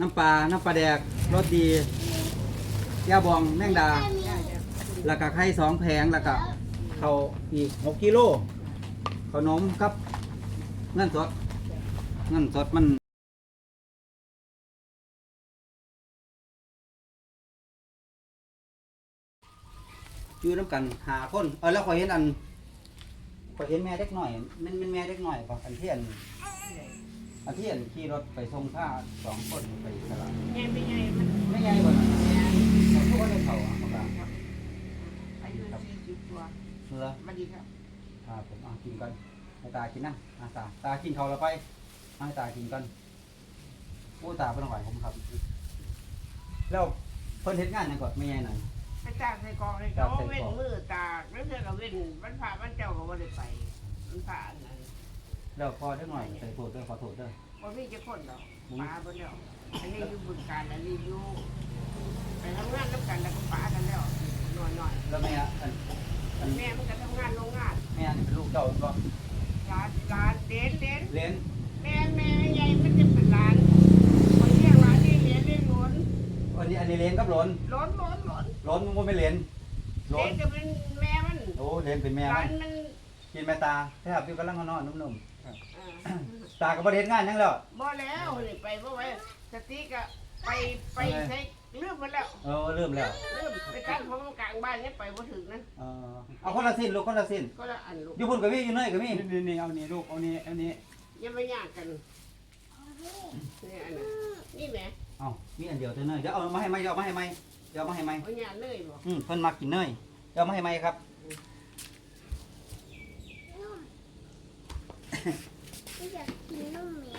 น้ำปลา น้ำปลาแดก รสดียาบอง แมงดา แล้วก็ไข่สองแผง แล้วก็เขาอีกหกกิโลขนมครับ เงินสด เงินสดมันอยู่น้ำกันหาคน เออแล้วขอยเห็นอันขอยเห็นแม่เด็กหน่อย มันเป็นแม่เด็กหน่อยป่ะอันเทียน อันเทียนขี่รถไปส่งผ้าสองคนไปตลาดไงไม่ไงมันไม่ไงบ่นะเขาทุกคนได้เขาอะเขาบอกอายุสี่สิบตัวเสือมาดีครับอ่าผมเอากินก่อนให้ตากินนะอาตาตากินเขาแล้วไปเอาให้ตากินก่อนโอ้ตาเป็นหวผมครับ แล้วเพิ่นเฮ็ดงานหยังก่อนไม่ไงหน่อยไปตากใส่กองให้เขาเว้นมือตากแล้วเธอก็เว้นวันพระวันเจ้าก็บ่ได้ไปวันพระอันนั้ นแล้วพอได้หน่อยใส่โทษเด้อขอโทษเด้อบ่มีจะคนดอกป้าบ่แล้วอันนี้อยู่บึงการอันนี้อยู่ไปทำงานน้ำกันแล้วก็ป้ากันแล้วหน่อยหน่อยแล้วแม่อันอันแม่มันก็ทำงานโรงงานแม่นี่เป็นลูกเจ้าก็ร้านร้านเด่นเด่นเลี้ยงแม่แม่ใหญ่มันจะเป็นร้านคนเรียกร้านนี่เลี้ยงเลี้ยงล้นอันนี้อันนี้เลี้ยงกับหลนล้นล้นล้นหลนมันบ่ไม่เลี้ยงหลเลี้ยนงจะเป็นแม่มันโอ้เลี้ยงเป็นแม่ร้ามันนมันกินแม่ตาแทบอยู่กำลังนอนนุ่มเอ่อๆ ตาก็บ่ได้เฮ็ดงานหยังแล้วบ่แล้วนี่ไปบ่ไว้สติกะไปไปใช้ลืมหมดแล้วเออเริ่มแล้วลืมไปตั้งของกลางบ้านเนี่ยไปบ่ถึงนะเออเอาคนละสิ้นลูกคนละสิ้นก็ละอันลูกอยู่พุ่นก็มีอยู่เนยก็มีนี่นี่นี่เอานี่ลูกเอานี่เอานี่อย่ามาย่างกันนี่อันนั้นนี่แหมเอามีอันเดียวเท่าเนยเดี๋ยวเอามาให้ไหมเดี๋ยวเอามาให้ไหมเดี๋ยวเอามาให้ไหมเอาย่างเลยบ่อืมเพิ่นมักกินเนยเดี๋ยวเอามาให้ไหมครับ じゃあ、二の目。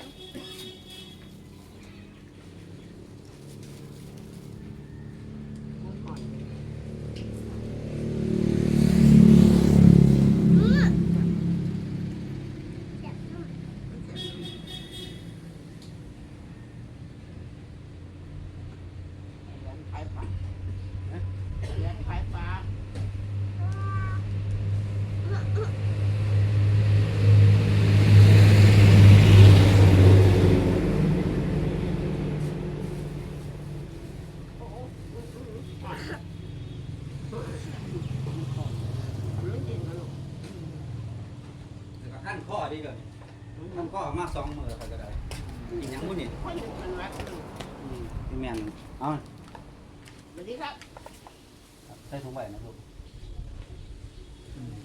ใส่ถุงใบนะลูกอืม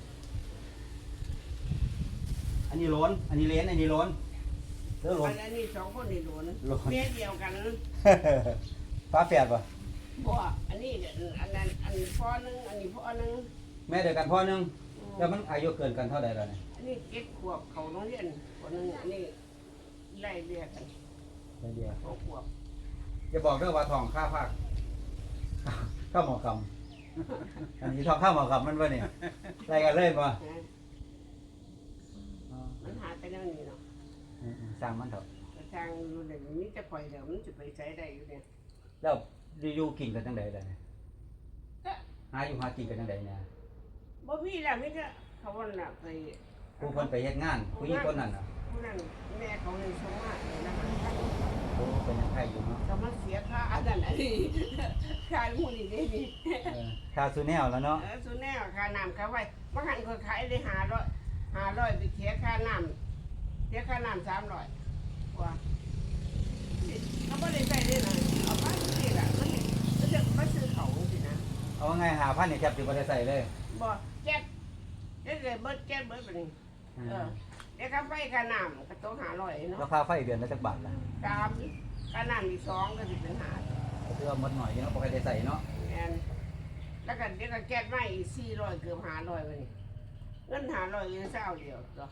อันนี้ล้นอันนี้เลนอันนี้ล้นเด้อล้นอันนี้สองคนนี่โดนโดน เมียเดียวกันฟ้าแฝดป่ะบ่อันนี้เดี๋ยวอันนั้นอันนี้พ่อหนึงอันนี้พ่อหนึงแม่เดียวกันพ่อหนึงแล้วมันอายุเกินกันเท่าใดแล้วเนี่ยอันนี้เจ็ดขวบเขาโรงเรียนคนหนึงอันนี้ไล่เรียกกันเดียวหกขวบอย่าบอกเด้อว่าทองค่าภาคข้าวหมอคำ อันนี้ทองข้าวหมอคำมันวะเนี่ยไรกันเลยป่ะนะมันหาแต่แนวนี้เนาะอืมๆสร้างมันเถอะแต่ทางอยู่ในนี้จะปล่อยเดี๋ยวมันจะไปใช้ได้อยู่เนี่ยแล้วอยู่กินกันจังใดเลยเนี่ยหาอยู่หากินกันจังใดเนี่ยบ่มีแล้วมีแต่เขาวันน่ะไปผู้คนไปเฮ็ดงานผู้หญิงคนนั้นน่ะผู้นั้นแม่เขาเลยส่งมาเลยนะโอ้ เป็นยังไงอยู่เนาะก็มันเสียค่าอันนั้นอันนี้ค่ามูนี่นี่นี่เออคาซูแนลแล้วเนาะ เออสุแน่ค่าน้ำค่าไฟบางหันเขาขายได้หาร้อยหาร้อยไปเสียค่าน้ำเสียค่าน้ำสามร้อยกว่าเขาไม่ได้ใส่ได้เลยเอาไปที่ละมันมันจะมาซื้อเขาสินะ เอาไงหาพันเนี่ยแทบสิบ่ได้ใส่เลยบ่แก๊สเด็ดเลยเบิดแก๊สเบิดไปนี่เออเดี๋ยวค่าไฟค่าน้ำก็ต้องหาร้อยเนาะราคาไฟเดือนละจักบาทล่ะตามค่าน้ำอีกสองก็สิเป็นหาก็คือว่าหมดหน่อยอยู่เนาะบ่ค่อยได้ใส่เนาะแอนแล้วก็เดี๋ยวก็แก๊สไม่อีกสี่ร้อยเกือบหาร้อยไปนี่เงินหาร้อยยังเศร้าเดียวตัว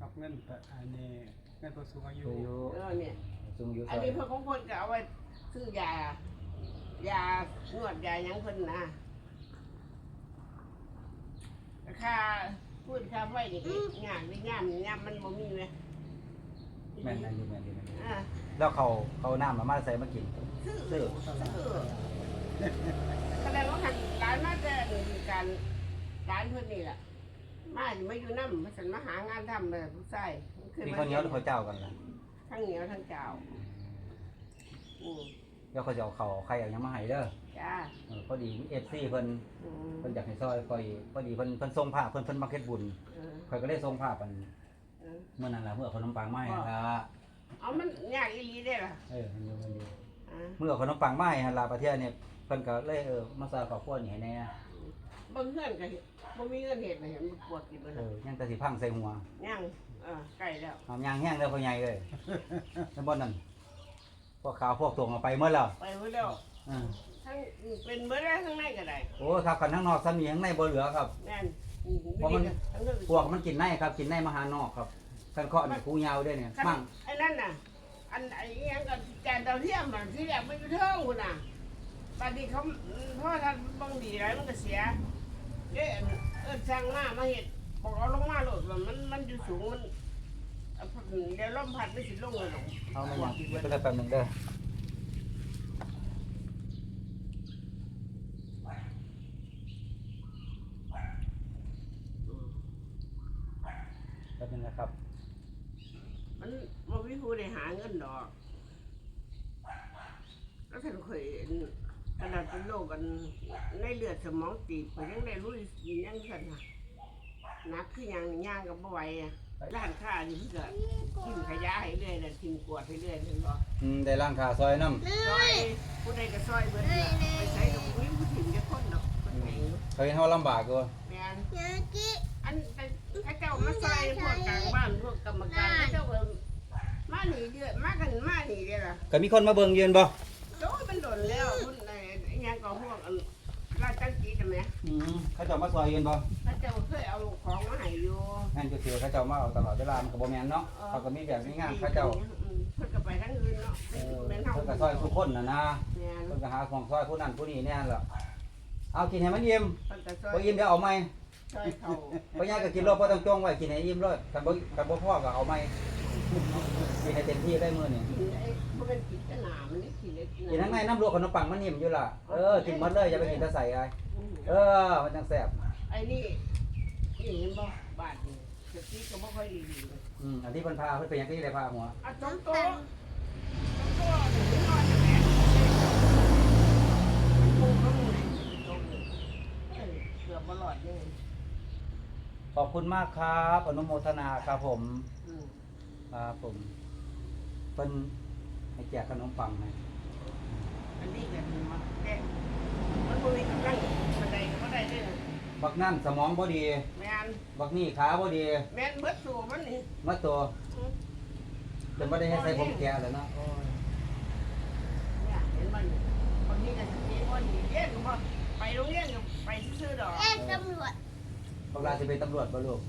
กับเงินแต่อันนี้เงินผู้สูงอายุคืออยู่เออเนี่ย สูงอยู่อันนี้เพื่อของคนก็เอาไว้ซื้อยายานวดยาหยังเพิ่นนะค่า พูดค่าไฟนี่ก็งานไม่งามงามมันบ่มีไหมแม่นแม่นอยู่แม่นอยู่แม่นอยู่อ่าแล้วเขาเขาน้ำมามาใส่มากินซื้อซื้อซื้อแสดงว่าหันร้านมาแต่การร้านเพิ่นนี่แหละมาสิมาอยู่น้ำมาสันมาหางานทำเลยผู้ชายมีคนเหนียวหรือข้าวเจ้ากันล่ะทั้งเหนียวทั้งเจ้าอืมเดี๋ยวเขาจะเอาเขาเอาใครเอาหยังมาให้เด้อ จ้าเออพอดี FC เพิ่นอืมเพิ่นอยากให้ซอยข่อยพอดีเพิ่นเพิ่นส่งภาพเพิ่นเพิ่นมาเฮ็ดบุญเออข่อยก็เลยส่งภาพอันเออ เมื่อนั้นล่ะเมื่อเอาขนมปังมาให้หั่นล่ะเอามันยากอีหลีได้ล่ะเออมันอยู่มันอยู่อ่าเมื่อเอาขนมปังมาให้หั่นล่ะประเทศเนี่ยเพิ่นก็เลยเออมาซอยครอบครัวนี่ให้แน่บางเพื่อนก็เห็นบ่มีเงินเห็ดนะเห็นมันปวดกินมันเออยังแต่สิพังใส่หัวย่างเออใกล้แล้วเอายางแห้งแล้วพ่อใหญ่เอ้ยแล้วบ่นั่นพวกขาวพวกตวงเอาไปหมดแล้วไปไว้แล้วอือ ทั้งเป็นเบิดได้ทั้งในก็ได้โอ้ครับคันข้างนอกซ้ำนี่ข้างในบ่เหลือครับแม่นเพราะมันทั้งนั้นพวกมันกินในครับ กินในมาหานอกครับกันเคาะนี่คูยาวด้วยเนี่ยคันมั่งไอ้นั่นน่ะ อันไอ้อิหยังกับจานดาวเทียมมันที่แรกมันอยู่เทิงพุ่นน่ะบัดนี้เขาเพราะท่านบางดีหลายมันก็เสียเด้อันเอิ้นช่างมามาเฮ็ดบอกเอาลงมาโลดว่ามันมันอยู่สูงมันเอาพัดเดี๋ยวลมพัดไม่สิลงเลยหรอกเอามาอย่างก็ได้แป๊บหนึงเด้อ แป๊บหนึงนะครับ มันมันวิธีได้หาเงินดอกแล้วฉันเคยเห็นขนาดเป็นโรคกันในเลือดสมองตีบก็ยังได้รู้อียังฉันน่ะนักคือยังย่างกับบ่ไหวอะร้านค้านี่เพื่อกินขยะให้เรื่อยน่ะทิ้งกวดให้เรื่อยเห็นบ่อืมได้ร่างขาซอยน้ำซอยผู้ใดก็ซอยเบิดเนี่ยไปใช้กับผู้ผู้ถิ่นจะคนดอกคนไหนเคยเฮาลำบากอยู่แม่น ยากิ อันข้าเจ้ามาซอยพวกกลางบ้านพวกกรรมการข้าเจ้าก็มาหนีเยอะมากันมาหนีเด้อล่ะก็มีคนมาเบิ่งยืนบ่โอ้ยมันโดนแล้วพุ่นไอ้ไอ้หยังก็พวกอันราชจังจีใช่ไหมอืมเขาเจ้ามาซอยยืนบ่ข้าเจ้าเคยเอาของมาให้อยู่ งั้นก็คือเขาเจ้ามาเอาตลอดเวลามันก็บ่แม่นเนาะเขาก็มีแบบมีงานเขาเจ้าอืมเพิ่นก็ไปทั้งอื่นเนาะเออแม่นเฮาเพิ่นก็ซอยทุกคนน่ะนะแม่นเพิ่นก็หาของซอยผู้นั้นผู้นี้แน่ล่ะเอากินให้มันอิ่มเพิ่นก็ซอยบ่อิ่มเดี๋ยวเอาใหม่ ซอยเขาบ่ยากก็กินรอบบ่ต้องจงไว้กินให้อิ่มเลยคันบ่คันบ่พอก็เอาใหม่กินให้เต็มที่ได้มื้อนี้กินไอ้บ่เป็นกินแต่หนามันนี่กินได้กินทั้งในน้ำลวกขนมปังมันนิ่มอยู่ล่ะเออกินหมดเลยอย่าไปกินแต่ใส่ไอ้เออมันจังแซ่บไอ้นี่นี่เห็นบ่บาทนี่สติก็บ่ค่อยดีเลยอืมอันที่เพิ่นพาเพิ่นเป็นหยังที่ได้พาหัวอะจงโตะจงโตะนี่นอนจังแหละมันปูเขาหมู่นี่จงนี่เอ้ยเกือบบ่รอดเลย ขอบคุณมากครับอนุโมทนาครับผมอืมครับผมเพิ่นให้แจกขนมปังให้อันนี้ก็คือมันแก้มันบ่มีกำลังบันไดก็บ่ได้เด้อบักนั่นสมองบ่ดี แม่นบักนี่ขาบ่ดีแม่นเบิดสู่มันนี่มาตัวอืมจนบ่ได้ให้ใส่ผมแก่แล้วเนาะโอ้ยเนี่ยเห็นมันคนนี้ก็สิเรียนบ่ดีเรียนก็บ่ไปโรงเรียนก็ไปซื่อๆดอก แจ้งตำรวจ บักลาสิเป็นตำรวจบ่ลูก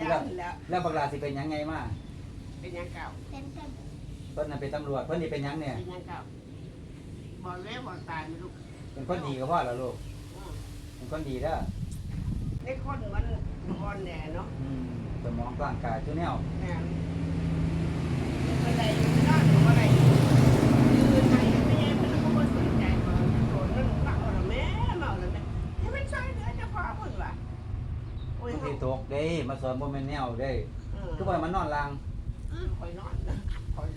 ยากแล้ว แล้วบักลาสิเป็นหยังไงมาเป็นหยังเก่า เป็นตำรวจเพิ่นน่ะเป็นตำรวจเพิ่นนี่เป็นหยังเนี่ยเป็นหยังเก่าบ่แม่บ่ตายไม่รู้เป็นคนดีก็พอแล้วลูกอืมเป็นคนดีเด้อในคนมันอ่อนแหน่เนาะอืมสมองร่างกายทุกแนวแม่นบ่ได้นอนก็บ่ได้ยืนให้ไม่ใช่เพิ่นก็บ่สนใจบ่โดนมันเมาแล้วแม่เมาแล้วแม่ให้มันช่วยเหลือเจ้าของเพิ่นว่ะโอ้ย บาง เฮา ทีตกเด้ มาสอนบ่แม่นแนวเด้เออคือบ่ให้มันนอนลางคอยนอนนะคอย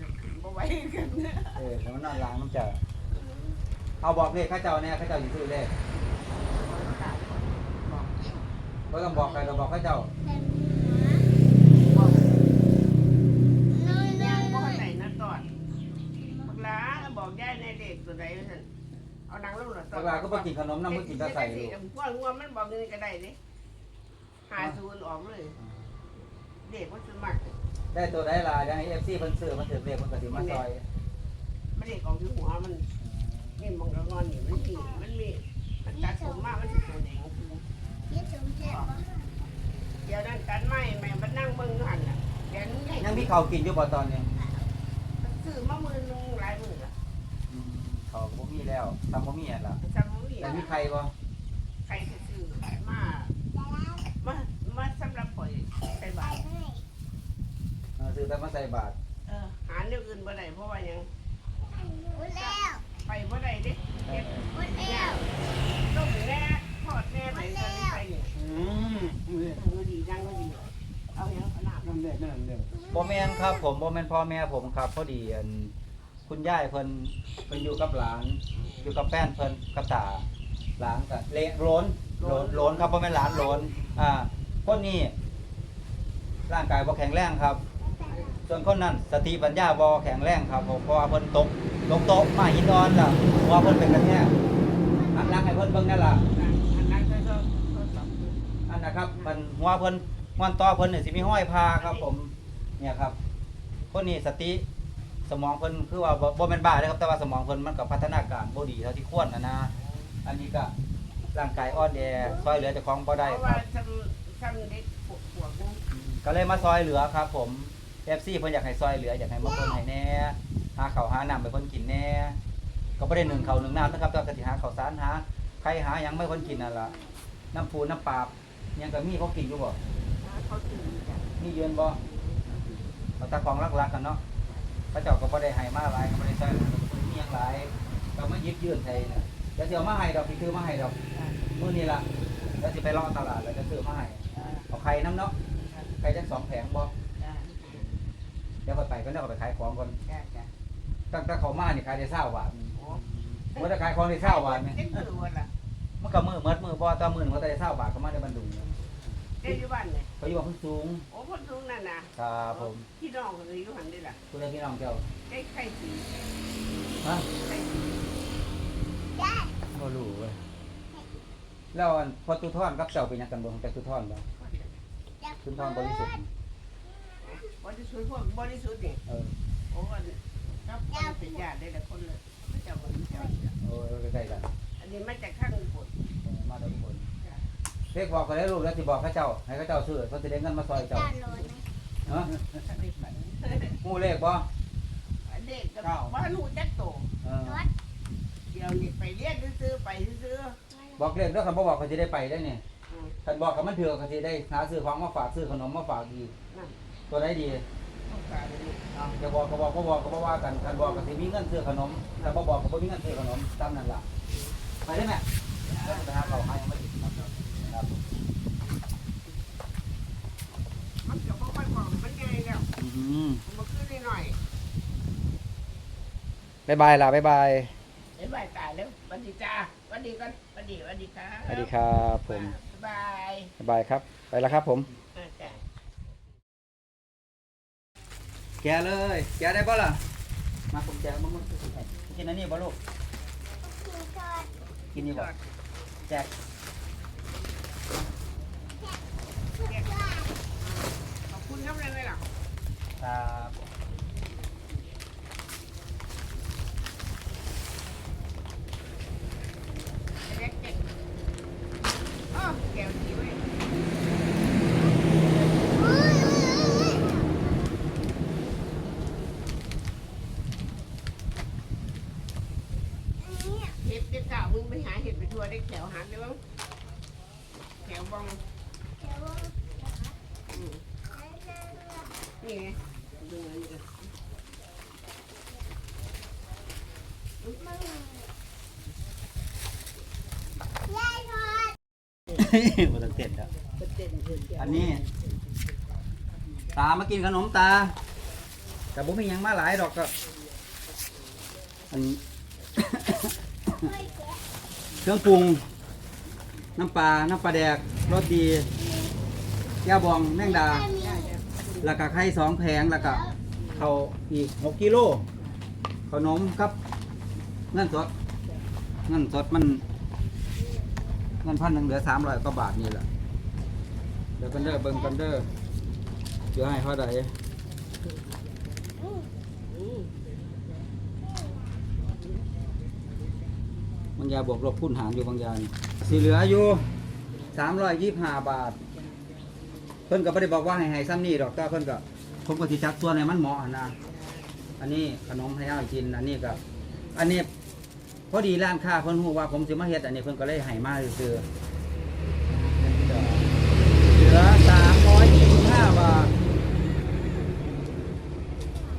บ่ไหวกันนะเออถ้ามันนอนลางมันจะเอาบอกเลขข้าเจ้าเนี่ยข้าเจ้าสิซื้อเลขบอกบ่ต้องบอกใครเราบอกข้าเจ้าเป็นบอกน้อยน้ยัองยบ่น้อยไหนนะตอดบักหลาบอกยายในเด็กตัวใดว่าซั่นเอานางลงหน่อยบักลาก็บ่กินขนมนำบ่กินแต่ใส่ลูกว่างัวมันบอกนี่ก็ได้เด้ หาศูนย์ออกเลยเด็กมันสมัครได้ตัวได้ล่ะยังให้ FC เพิ่นซื้อมันถือเลขมันก็สิมาซอยไม่ได้ของที่หัวมันนี่มันก็งอนนี่มันมีมันมีมันตัดผมมามันสิตัวแดงคือยี่สมเจ็บบ่เดี๋ยวนั้นกันไม่แม่มันนั่งเบิ่งอยู่หั่นน่ะเดี๋ยวนี้ยังมีข้าวกินอยู่บ่ตอนนี้ซื้อมามือนึงหลายมื้อละอืมข้าวบ่มีแล้วทำบ่มีอะล่ะจำบ่มีแต่มีไข่บ่ใครจะซื้อมามามาสำหรับข่อยใส่ บาทเออซื้อแต่มาใส่บาตรเออหาเรื่องอื่นบ่ได้เพราะว่าหยังหมดแล้วไปบ่ได้เด้เฮ็ดหมดแล้วต้มแน่ทอดแน่ไปตอนนี้ไปเนี่ยอืมนี่เออดีจังก็ดีเอาหยังเอาน้ำนั่นเด็กนั่นเด็กบ่แม่นครับ ผมบ่แม่นพ่อแม่ผมครับ พอดีอันคุคุณยายเพิ่นเพิ่นอยู่กับหลาน อยู่กับแฟนเพิ่นกับตาหลานก็เละโลนโลนโลนครับบ่แม่นหลานโลนอ่าคนนี้ ร่างกายบ่แข็งแรงครับ ส่วนคนนั้นสติปัญญาบ่แข็งแรงครับผมเพราะว่าเพิ่นตกตกโต๊ะมาหินนอนล้วเพราะว่าเพิ่นเป็นกันแท้หันหลังให้เพิ่นเบิ่งนั่นล่ะอันนั้นก็ก็ก็สองอันนะครับมันหัวเพิ่นม้วต่อเพิ่นเนี่ยสิมีห้อยพาครับ ผมเนี่ยครับ คนนี้สติสมองเพิ่นคือว่าบ่บ่แม่นบ้าเลยครับแต่ว่าสมองเพิ่นมันก็พัฒนาการบ่ดีเท่าที่ควรนะนะอันนี้ก็ร่างกายอ่อนแอซอยเหลือเจ้าของบ่ได้เพราะครับ กปวดปวดกูก็เลยมาซอยเหลือครับ ผม FC เพิ่นอยากให้ซอยเหลืออยากให้มาเพิ่นให้แน่หาข้าวหาน้ำให้เพิ่นกินแน่ก็บ่ได้หนึ่งข้าวหนึ่งน้ำนะครับแต่ว่าก็สิหาข้าวสารหาใครหาหยังไม่เพิ่นกินนั่นล่ะน้ำปูน้ำปลาบหยังก็มีเขากินอยู่บ่เขาตื่นกันมีเยือนบ่เราตาของรักๆกันเนาะพระเจ้าก็บ่ได้ให้มาหลายก็บ่ได้ใช้หลายก็บ่ได้มีหยังหลายก็มาหยิบยื่นให้น่ะเดี๋ยวสิเอามาให้ดอกสิซื้อมาให้ดอกมื้อนี้ล่ะแล้วสิไปเลาะตลาดแล้วจะซื้อมาให้เอาไข่น้ำเนาะ ไข่จักสองแผงบ่เดี๋ยวค่อยไปก็เดี๋ยวก็ไปขายของก่อนตั้งแต่เขามานี่ขายได้20บาทบ่ได้ขายของได้20บาทนี่เด็กคือวันละมันก็มื้อเมิดมื้อบ่ต่อมื้อหนึงก็ได้20บาทเขามาได้บรรดุงเด็กอยู่บ้านเลยเขาอยู่ว่าเพิ่นสูงโอ้คนสูงนั่นนะครับผมพี่น้องเลยอยู่หันได้ล่ะคุณพี่น้องเจ้าไอ้ไข่สีฮะไข่สีบ่รู้เว้ยแล้วอันพอตุทอนกับเจ้าเป็นหยังกันบ่แต่ตุทอนบ่ ตุทอนบริสุทธิ์บริสุทธิ์พวกบริสุทธิ์นี่เออโอ้อันครับคนเป็นญาติได้แต่คนเลยไม่เจ้าบริสุทธิ์เออใกล้ๆกันอันนี้มาจากข้างบนเออมาทุกคนเรียกบอกเขาได้รู้แล้วสิบอกเขาเจ้า ให้เขาเจ้าซื้อเขาสิได้เงินมาซอยเจ้าเนาะฮู้เลขบ่เด็กกับบ้านหูจักโตเออเดี๋ยวนี้ไปเรียนซื้อไปซื้อบอกเลขเด้อคันบ่บอกเขาสิได้ไปได้นี่อื มคันบอกกับมันถือเขาสิได้หาซื้อของมาฝากซื้อขนมมาฝากดีกนั่นตัวไหนดีต้องการนี่เอาจะบอกก็บอกก็บอกก็บ่ว่ากันคันบอกก็สิมีเงินซื้อขนมถ้าบ่บอกก็บ่มีเงินซื้อขนมตามนั้นล่ะไปได้ไหมแล้วไปหาเขาหายังไม่ได้ครับมันก็บ่ค่อยบอกมันไงแล้วอืมมันขึ้นนิดหน่อยบายบายล่ะบายบายเห็นไหมตายแล้วสวัสดีจ้าสวัสดีกันสวัสดีสวัสดีครับ สวัสดีครับผม บายบายบายครับ ไปแล้วครับผมอ่าจ้าแกะเลย แกะได้ป่ะล่ะ มาผมแกะมึงมึงกินอันนี้ป่ะลูก กินนี่ป่ะแจกขอบคุณครับเลยไหมล่ะ ครับ เด็กเด็กอ๋อแก้วสีไว้เห็ดเด็กเก่ามึงไปหาเห็ดไปทัวร์ได้แถวหาได้บ้างแถวบองอืมนี่ไงดูเงินกันมันต้องเต้นแล้วก็เต้นเต้นเต้นอันนี้ ตามากินขนมตาแต่ผมมีหยังมาหลายดอกก็อัน เครื่องปรุง น้ำปลา น้ำปลาแดก รสดีย่าบอง แมงดา แล้วก็ไข่สองแผง แล้วก็เขาอีกหกกิโลขนมกับ เงินสด เงินสดมันเงินพันหนึ่งเหลือสามร้อยกว่าบาทนี่แหละเดี๋ยวกันเด้อเบิ่งกันเด้อเดี๋ยวให้เขาได้างยาบวกลบคูณหารอยู่บางยานี่สีเหลืออยู่สามร้อยยี่ห้าบาท เพิ่นก็ไม่ได้บอกว่าให้ให้ซ้ำนี่ดอกแต่เพิ่นก็ผมก็สิจักส่วนให้มันเหมาะหั่นนะอันนี้ขนมให้เอากินอันนี้ก็อันนี้พอดีร้านค้าเพิ่นฮู้ว่าผมสิมาเฮ็ดอันนี้เพิ่นก็เลยให้มาซื่อๆเหลือสามร้อยยี่สิบห้าบาท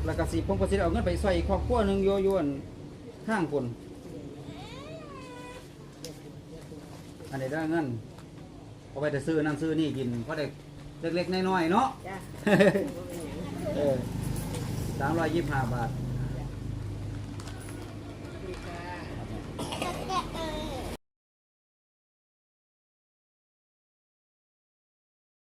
แล้วก็สิผมก็สิเอาเงินไปใส่ครอบครัวหนึ่งโยโยนข้างคน อันนี้ได้เงินเอาไปแต่ซื้อนั่นซื้อนี่กินเพราะได้เล็กๆน้อยๆเนาะจ้าเออสามร้อยยี่สิบห้าบาท